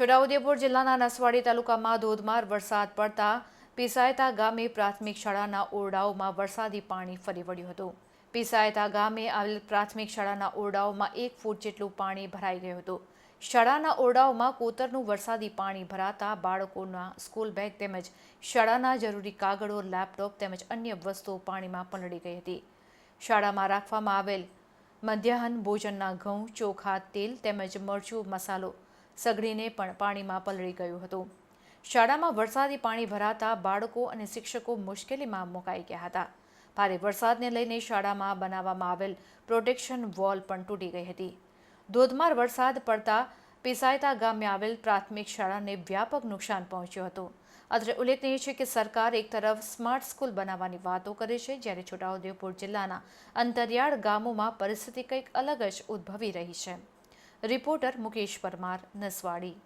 છોટાઉદેપુર જિલ્લાના નસવાડી તાલુકામાં ધોધમાર વરસાદ પડતા પીસાયતા ગામે પ્રાથમિક શાળાના ઓરડાઓમાં વરસાદી પાણી ફરી વળ્યું હતું. પીસાયતા ગામે આવેલ પ્રાથમિક શાળાના ઓરડાઓમાં એક ફૂટ જેટલું પાણી ભરાઈ ગયું હતું. શાળાના ઓરડાઓમાં કોતરનું વરસાદી પાણી ભરાતા બાળકોના સ્કૂલ બેગ તેમજ શાળાના જરૂરી કાગળો, લેપટોપ તેમજ અન્ય વસ્તુઓ પાણીમાં પલળી ગઈ હતી. શાળામાં રાખવામાં આવેલ મધ્યાહન ભોજનના ઘઉં, ચોખા, તેલ તેમજ મરચું, મસાલો સગડીને પણ પાણીમાં પલળી ગયું હતું. શાળામાં વરસાદી પાણી ભરાતા બાળકો અને શિક્ષકો મુશ્કેલીમાં મુકાઈ ગયા હતા. ભારે વરસાદને લઈને શાળામાં બનાવવામાં આવેલ પ્રોટેક્શન વોલ પણ તૂટી ગઈ હતી. ધોધમાર વરસાદ પડતા પીસાયતા ગામે આવેલ પ્રાથમિક શાળાને વ્યાપક નુકસાન પહોંચ્યું હતું. અત્રે ઉલ્લેખનીય છે કે સરકાર એક તરફ સ્માર્ટ સ્કૂલ બનાવવાની વાતો કરે છે, જ્યારે છોટાઉદેપુર જિલ્લાના અંતરિયાળ ગામોમાં પરિસ્થિતિ કંઈક અલગ જ ઉદ્ભવી રહી છે. રિપોર્ટર મુકેશ પરમાર નસવાડી.